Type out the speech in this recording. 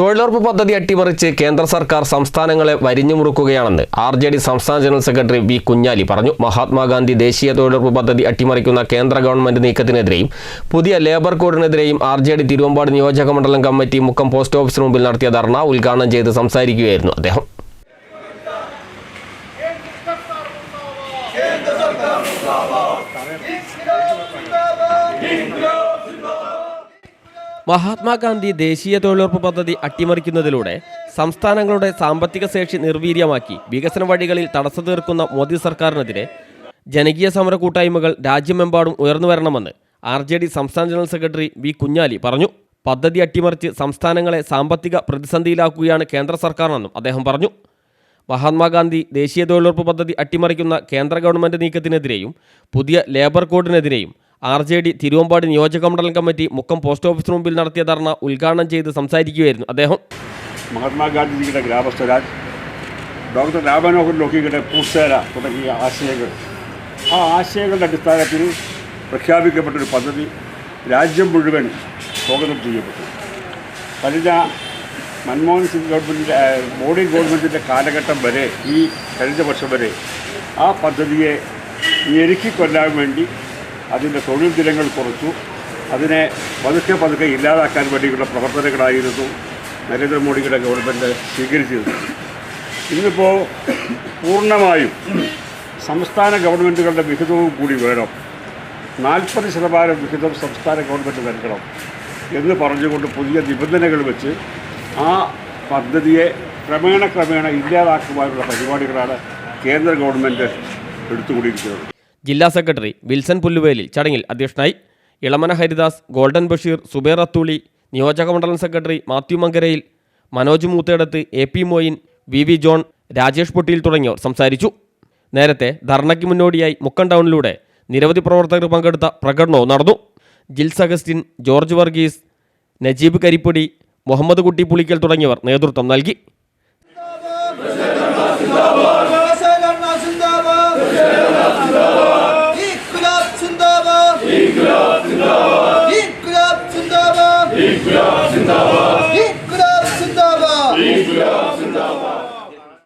തൊഴിലുറപ്പ് പദ്ധതി അട്ടിമറിച്ച് കേന്ദ്ര സർക്കാർ സംസ്ഥാനങ്ങളെ വരിഞ്ഞു മുറുക്കുകയാണെന്ന് ആർ ജെ ഡി സംസ്ഥാന ജനറൽ സെക്രട്ടറി വി കുഞ്ഞാലി പറഞ്ഞു. മഹാത്മാഗാന്ധി ദേശീയ തൊഴിലുറപ്പ് പദ്ധതി അട്ടിമറിക്കുന്ന കേന്ദ്ര ഗവൺമെന്റ് നീക്കത്തിനെതിരെയും പുതിയ ലേബർ കോഡിനെതിരെയും ആർ ജെ ഡി തിരുവമ്പാട് നിയോജക മണ്ഡലം കമ്മിറ്റി മുക്കം പോസ്റ്റ് ഓഫീസിന് മുമ്പിൽ നടത്തിയ ധർണ ഉദ്ഘാടനം ചെയ്ത് സംസാരിക്കുകയായിരുന്നു അദ്ദേഹം. മഹാത്മാഗാന്ധി ദേശീയ തൊഴിലുറപ്പ് പദ്ധതി അട്ടിമറിക്കുന്നതിലൂടെ സംസ്ഥാനങ്ങളുടെ സാമ്പത്തിക ശേഷി നിർവീര്യമാക്കി വികസന വഴികളിൽ തടസ്സം തീർക്കുന്ന മോദി സർക്കാരിനെതിരെ ജനകീയ സമര കൂട്ടായ്മകൾ രാജ്യമെമ്പാടും ഉയർന്നു വരണമെന്ന് ആർ ജെ ഡി സംസ്ഥാന ജനറൽ സെക്രട്ടറി വി കുഞ്ഞാലി പറഞ്ഞു. പദ്ധതി അട്ടിമറിച്ച് സംസ്ഥാനങ്ങളെ സാമ്പത്തിക പ്രതിസന്ധിയിലാക്കുകയാണ് കേന്ദ്ര സർക്കാരെന്നും അദ്ദേഹം പറഞ്ഞു. മഹാത്മാഗാന്ധി ദേശീയ തൊഴിലുറപ്പ് പദ്ധതി അട്ടിമറിക്കുന്ന കേന്ദ്ര ഗവൺമെന്റ് നീക്കത്തിനെതിരെയും പുതിയ ലേബർ കോഡിനെതിരെയും ആർ ജെ ഡി തിരുവമ്പാടി നിയോജക മണ്ഡലം കമ്മിറ്റി മുക്കം പോസ്റ്റ് ഓഫീസിന് മുമ്പിൽ നടത്തിയ ധർണ ഉദ്ഘാടനം ചെയ്ത് സംസാരിക്കുകയായിരുന്നു അദ്ദേഹം. മഹാത്മാഗാന്ധിജിയുടെ ഗ്രാമസ്വരാജ് ഡോക്ടർ രാമനോഹർ ലോഹിയുടെ പൂസേന തുടങ്ങിയ ആശയങ്ങൾ. ആ ആശയങ്ങളുടെ അടിസ്ഥാനത്തിൽ പ്രഖ്യാപിക്കപ്പെട്ടൊരു പദ്ധതി രാജ്യം മുഴുവൻ സ്വാഗതം ചെയ്യപ്പെട്ടു. കഴിഞ്ഞ മൻമോഹൻ സിംഗ് ഗവൺമെന്റിന്റെ മോഡി ഗവൺമെന്റിന്റെ കാലഘട്ടം വരെ ഈ കഴിഞ്ഞ വർഷം വരെ ആ പദ്ധതിയെ ഞെരുക്കിക്കൊല്ലാൻ വേണ്ടി അതിന്റെ തൊഴിൽ ദിനങ്ങൾ കുറച്ചു. അതിനെ പതുക്കെ പതുക്കെ ഇല്ലാതാക്കാൻ വേണ്ടിയുള്ള പ്രവർത്തനങ്ങളായിരുന്നു നരേന്ദ്രമോദിയുടെ ഗവൺമെന്റ് സ്വീകരിച്ചത് ഇന്നിപ്പോൾ പൂർണമായും സംസ്ഥാന ഗവൺമെന്റുകളുടെ വിഹിതവും കൂടി വേണം. നാൽപ്പത് ശതമാനം വിഹിതം സംസ്ഥാന ഗവൺമെന്റ് നൽകണം എന്ന് പറഞ്ഞുകൊണ്ട് പുതിയ നിബന്ധനകൾ വെച്ച് ആ പദ്ധതിയെ ക്രമേണ ക്രമേണ ഇല്ലാതാക്കുവാനുള്ള പരിപാടികളാണ് കേന്ദ്ര ഗവൺമെന്റ് എടുത്തുകൊണ്ടിരിക്കുന്നത് ജില്ലാ സെക്രട്ടറി വിൽസൺ പുല്ലുവേലിൽ ചടങ്ങിൽ അധ്യക്ഷനായി ഇളമന ഹരിദാസ് ഗോൾഡൻ ബഷീർ സുബേർ അത്തൂളി നിയോജക മണ്ഡലം secretary Mathew Mankarayil Manoj Moothedath A P Moin V V John Rajesh Pottiyil തുടങ്ങിയവർ സംസാരിച്ചു. നേരത്തെ ധർണയ്ക്ക് മുന്നോടിയായി മുക്കൻ ടൗണിലൂടെ നിരവധി പ്രവർത്തകർ പങ്കെടുത്ത പ്രകടനവും നടന്നു. ജിൽസ് അഗസ്റ്റിൻ ജോർജ് വർഗീസ് നജീബ് കരിപ്പൊടി മുഹമ്മദ് കുട്ടി പുളിക്കൽ തുടങ്ങിയവർ നേതൃത്വം നൽകി.